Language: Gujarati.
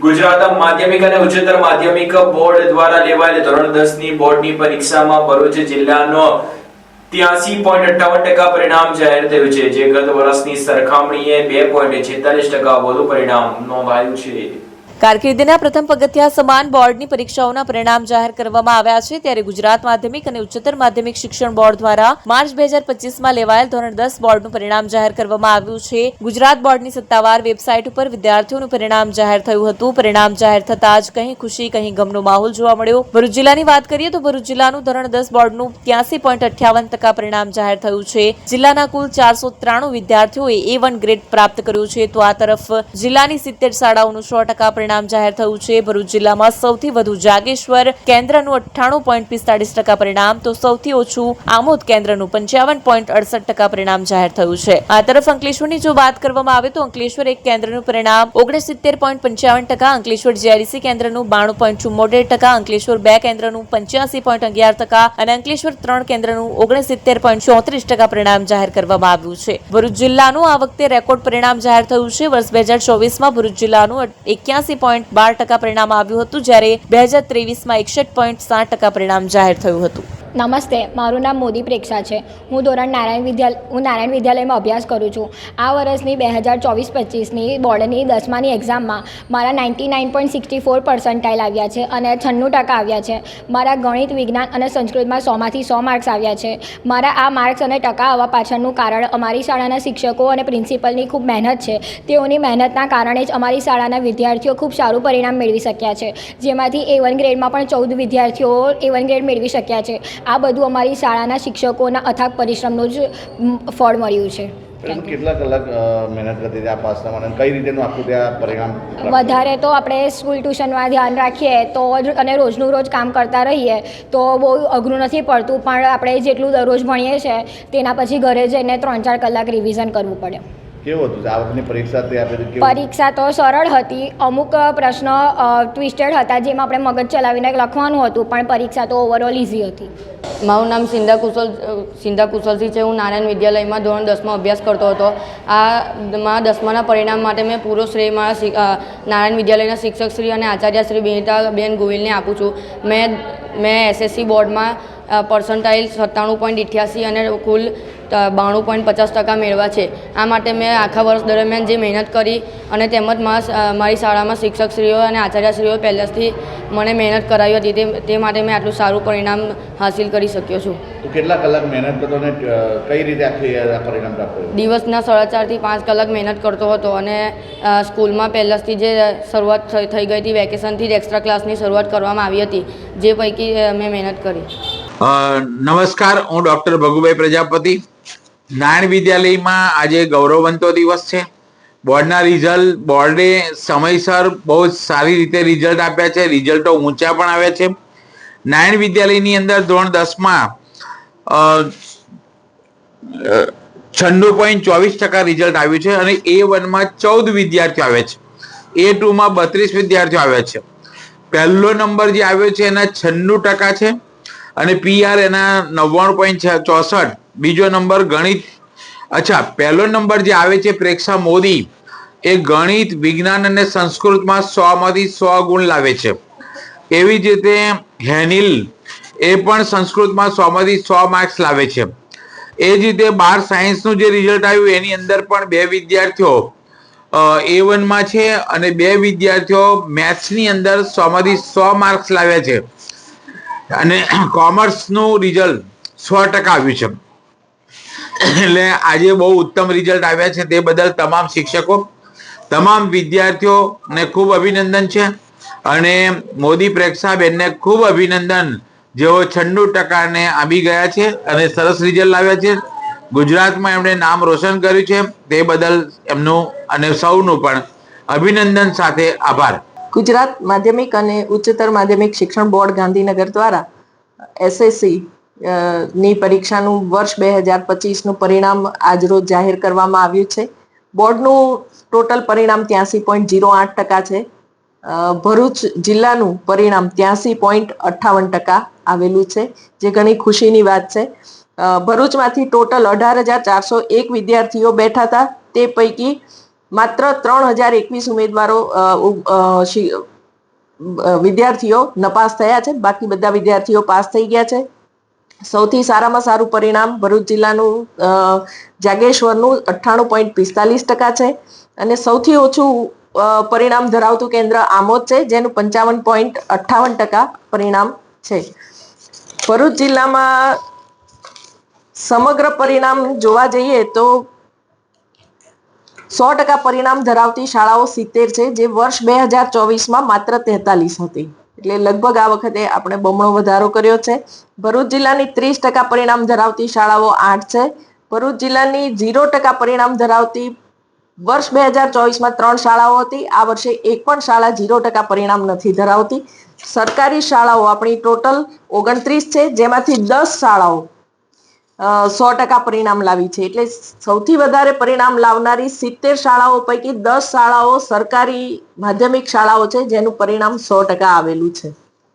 ગુજરાત માધ્યમિક અને ઉચ્ચતર માધ્યમિક બોર્ડ દ્વારા લેવાયેલ ધોરણ દસની બોર્ડની પરીક્ષામાં ભરૂચ જિલ્લાનો ત્યાસી પોઈન્ટ અઠ્ઠાવન ટકા પરિણામ જાહેર થયું છે, જે ગત વર્ષની સરખામણીએ બે પોઈન્ટ છેતાલીસ ટકા વધુ પરિણામ નોંધાયું છે. કારકિર્દીના પ્રથમ પગથિયા સમાન બોર્ડની પરીક્ષાઓના પરિણામ જાહેર કરવામાં આવ્યા છે. ત્યારે ગુજરાત માધ્યમિક અને ઉચ્ચતર માધ્યમિક શિક્ષણ બોર્ડ દ્વારા માર્ચ બે હજાર પચીસમાં લેવાયેલ ધોરણ દસ બોર્ડનું પરિણામ જાહેર કરવામાં આવ્યું છે. ગુજરાત બોર્ડની સત્તાવાર વેબસાઇટ ઉપર વિદ્યાર્થીઓનું પરિણામ જાહેર થયું હતું. પરિણામ જાહેર થતાં જ કંઈ ખુશી કહીં ગમનો માહોલ જોવા મળ્યો. ભરૂચ જિલ્લાની વાત કરીએ તો ભરૂચ જિલ્લાનું ધોરણ દસ બોર્ડનું ત્યાસી પોઈન્ટ અઠ્યાવન ટકા પરિણામ જાહેર થયું છે. જિલ્લાના કુલ ચારસો ત્રાણું વિદ્યાર્થીઓએ એ વન ગ્રેડ પ્રાપ્ત કર્યું છે. તો આ તરફ જિલ્લાની સિત્તેર શાળાઓનું સો ટકા પરિણામ જાહેર થયું છે. ભરૂચ જિલ્લામાં સૌથી વધુ જાગેશ્વર કેન્દ્રનું અઠ્ઠાણું પોઈન્ટ પિસ્તાળીસ ટકા પરિણામ, તો સૌથી ઓછું આમોદ કેન્દ્રનું પંચાવન પોઈન્ટ અડસઠ ટકા પરિણામ જાહેર થયું છે. આ તરફ અંકલેશ્વરની જો વાત કરવામાં આવે તો અંકલેશ્વર એક કેન્દ્રનું પરિણામ ઓગણસિત્તેર પોઈન્ટ પંચાવન ટકા, અંકલેશ્વર જીઆરસી કેન્દ્રનું બાણું પોઈન્ટ ચુમ્મોતેર ટકા, અંકલેશ્વર બે કેન્દ્રનું પંચ્યાસી પોઈન્ટ અગિયાર ટકા અને અંકલેશ્વર ત્રણ કેન્દ્રનું ઓગણસિત્તેર પોઈન્ટ ચોત્રીસ ટકા પરિણામ જાહેર કરવામાં આવ્યું છે. ભરૂચ જિલ્લાનું આ વખતે રેકોર્ડ પરિણામ જાહેર થયું છે. વર્ષ બે હજાર ચોવીસમાં ભરૂચ જિલ્લાનું એક્યાસી પોઈન્ટ બાર ટકા પરિણામ આવ્યું હતું, જ્યારે બે હજાર ત્રેવીસમાં એકસઠ પોઈન્ટ સાત ટકા પરિણામ જાહેર થયું હતું. નમસ્તે, મારું નામ મોદી પ્રેક્ષા છે. હું ધોરણ નારાયણ વિદ્યાલય હું નારાયણ વિદ્યાલયમાં અભ્યાસ કરું છું. આ વર્ષની બે હજાર ચોવીસ પચીસની બોર્ડની દસમાની એક્ઝામમાં મારા ninety nine point sixty four percentile આવ્યા છે અને છન્નું ટકા આવ્યા છે. મારા ગણિત, વિજ્ઞાન અને સંસ્કૃતમાં સોમાંથી સો માર્ક્સ આવ્યા છે. મારા આ માર્ક્સ અને ટકા આવવા પાછળનું કારણ અમારી શાળાના શિક્ષકો અને પ્રિન્સિપલની ખૂબ મહેનત છે. તેઓની મહેનતના કારણે જ અમારી શાળાના વિદ્યાર્થીઓ ખૂબ સારું પરિણામ મેળવી શક્યા છે. જેમાંથી એ વન ગ્રેડમાં પણ ચૌદ વિદ્યાર્થીઓ એ વન ગ્રેડ મેળવી શક્યા છે. આ બધું અમારી શાળાના શિક્ષકોના અથાગ પરિશ્રમનું જ ફળ મળ્યું છે. કેટલા કલાક મહેનત કરતી હતી આ પાસ થવા કઈ રીતેનું આખું ત્યાં પરિણામ વધારે તો આપણે સ્કૂલ ટ્યુશનમાં ધ્યાન રાખીએ તો અને રોજનું રોજ કામ કરતા રહીએ તો બહુ અઘરું નથી પડતું પણ આપણે જેટલું દરરોજ ભણીએ છીએ તેના પછી ઘરે જઈને ત્રણ ચાર કલાક રિવિઝન કરવું પડે. કેવું હતું? આ વખતની પરીક્ષા તે આપી પરીક્ષા તો સરળ હતી. અમુક પ્રશ્ન ટ્વિસ્ટેડ હતા જેમાં આપણે મગજ ચલાવીને લખવાનું હતું પણ પરીક્ષા તો ઓવરઓલ ઇઝી હતી. મારું નામ સિંધા કુશલ સિંધા કુશલસિંહ છે. હું નારાયણ વિદ્યાલયમાં ધોરણ દસમાં અભ્યાસ કરતો હતો. આ મારા દસમાના પરિણામ માટે મેં પૂરો શ્રેય મારા નારાયણ વિદ્યાલયના શિક્ષક શ્રી અને આચાર્ય શ્રી બેન ગોવિલને આપું છું. મેં મેં એસએસસી બોર્ડમાં પર્સન્ટાઇલ સત્તાણું પોઈન્ટ ઇઠ્યાસી અને કુલ બાણું પોઈન્ટ પચાસ ટકા મેળવ્યા છે. આ માટે મેં આખા વર્ષ દરમિયાન જે મહેનત કરી અને તેમજ મારી શાળામાં શિક્ષકશ્રીઓ અને આચાર્યશ્રીઓ પહેલેથી મને મહેનત કરાવી હતી તે માટે મેં આટલું સારું પરિણામ હાંસિલ કરી શક્યો છું. કેટલા કલાક મહેનત કરતો અને કઈ રીતે આખી પરિણામ પ્રાપ્ત દિવસના સાડા ચારથી પાંચ કલાક મહેનત કરતો હતો અને સ્કૂલમાં પહેલાંથી જે શરૂઆત થઈ થઈ ગઈ હતી વેકેશનથી જ એક્સ્ટ્રા ક્લાસની શરૂઆત કરવામાં આવી હતી જે પૈકી મેં મહેનત કરી. નમસ્કાર, હું ડોક્ટર ભગુભાઈ પ્રજાપતિ. નારાયણ વિદ્યાલયમાં આજે ગૌરવવંતો દિવસ છે. બોર્ડના રિઝલ્ટ, બોર્ડે સમયસર બહુ જ સારી રીતે રિઝલ્ટ આપ્યા છે. રિઝલ્ટો ઊંચા પણ આવ્યા છે. નારાયણ વિદ્યાલયની અંદર ધોરણ દસમાં છન્નું પોઈન્ટ ચોવીસ ટકા રિઝલ્ટ આવ્યું છે અને એ વનમાં ચૌદ વિદ્યાર્થીઓ આવ્યા છે. એ ટુમાં બત્રીસ વિદ્યાર્થીઓ આવ્યા છે. પહેલો નંબર જે આવ્યો છે એના છન્નું ટકા છે. અને પીઆર એના નવ્વાણું પોઈન્ટ ચોસઠ. બીજો નંબર ગણિત. અચ્છા, પહેલો નંબર જે આવે છે પ્રેક્ષા મોદી, એ ગણિત, વિજ્ઞાન અને સંસ્કૃતમાં સો માંથી સો ગુણ લાવે છે. એવી જ રીતે હેનિલ, એ પણ સંસ્કૃતમાં સો માંથી સો માર્ક્સ લાવે છે. એ જ રીતે બાર સાયન્સનું જે રિઝલ્ટ આવ્યું, એની અંદર પણ બે વિદ્યાર્થીઓ એ વનમાં છે અને બે વિદ્યાર્થીઓ મેથ્સની અંદર સો માંથી સો માર્ક્સ લાવ્યા છે. અને કોમર્સનું રિઝલ્ટ સો ટકા આવ્યું છે. એટલે આજે બહુ ઉત્તમ રિઝલ્ટ આવ્યા છે તે બદલ તમામ શિક્ષકો, તમામ વિદ્યાર્થીઓને ખૂબ અભિનંદન છે. અને મોદી પ્રેક્ષાબેનને ખૂબ અભિનંદન. જેઓ છન્નું ટકાને આવી ગયા છે અને સરસ રિઝલ્ટ લાવ્યા છે. ગુજરાતમાં એમણે નામ રોશન કર્યું છે. તે બદલ એમનું અને સૌનું પણ અભિનંદન સાથે આભાર. ગુજરાત માધ્યમિક અને ઉચ્ચતર માધ્યમિક શિક્ષણ બોર્ડ ગાંધીનગર દ્વારા એસએસસી ની પરીક્ષાનું વર્ષ બે હજાર પચીસનું પરિણામ આજરોજ જાહેર કરવામાં આવ્યું છે. બોર્ડનું ટોટલ પરિણામ ત્યાંસી પોઈન્ટ જીરો આઠ ટકા છે. ભરૂચ જિલ્લાનું પરિણામ ત્યાંસી પોઈન્ટ અઠ્ઠાવન ટકા આવેલું છે, જે ઘણી ખુશીની વાત છે. ભરૂચમાંથી ટોટલ અઢાર હજાર ચારસો એક વિદ્યાર્થીઓ બેઠા હતા. તે પૈકી માત્ર ત્રણ હજાર એકવીસ ઉમેદવારો વિદ્યાર્થીઓ નપાસ થયા છે. બાકી બધા વિદ્યાર્થીઓ પાસ થઈ ગયા છે. સૌથી સારામાં સારું પરિણામ ભરૂચ જિલ્લાનું જાગેશ્વરનું અઠ્ઠાણું પોઈન્ટ પિસ્તાલીસ ટકા છે. અને સૌથી ઓછું પરિણામ ધરાવતું કેન્દ્ર આમોદ છે, જેનું પંચાવન પોઈન્ટ અઠ્ઠાવન ટકા પરિણામ છે. ભરૂચ જિલ્લામાં સમગ્ર પરિણામ જોવા જઈએ તો સો ટકા પરિણામ ધરાવતી શાળાઓ સિત્તેર છે, જે વર્ષ બે હજાર ચોવીસમાં માત્ર તેતાલીસ હતી. એટલે લગભગ આ વખતે આપણે બમણો વધારો કર્યો છે. ભરૂચ જિલ્લાની ત્રીસ ટકા પરિણામ ધરાવતી શાળાઓ આઠ છે. ભરૂચ જિલ્લાની ઝીરો ટકા પરિણામ ધરાવતી વર્ષ બે હજાર ચોવીસમાં ત્રણ શાળાઓ હતી. આ વર્ષે એક પણ શાળા ઝીરો ટકા પરિણામ નથી ધરાવતી. સરકારી શાળાઓ આપણી ટોટલ ઓગણત્રીસ છે, જેમાંથી દસ શાળાઓ સો ટકા પરિણામ લાવી છે. એટલે સૌથી વધારે પરિણામ લાવનારી સિત્તેર શાળાઓ પૈકી દસ શાળાઓ સરકારી માધ્યમિક શાળાઓ છે, જેનું પરિણામ સો ટકા આવેલું છે.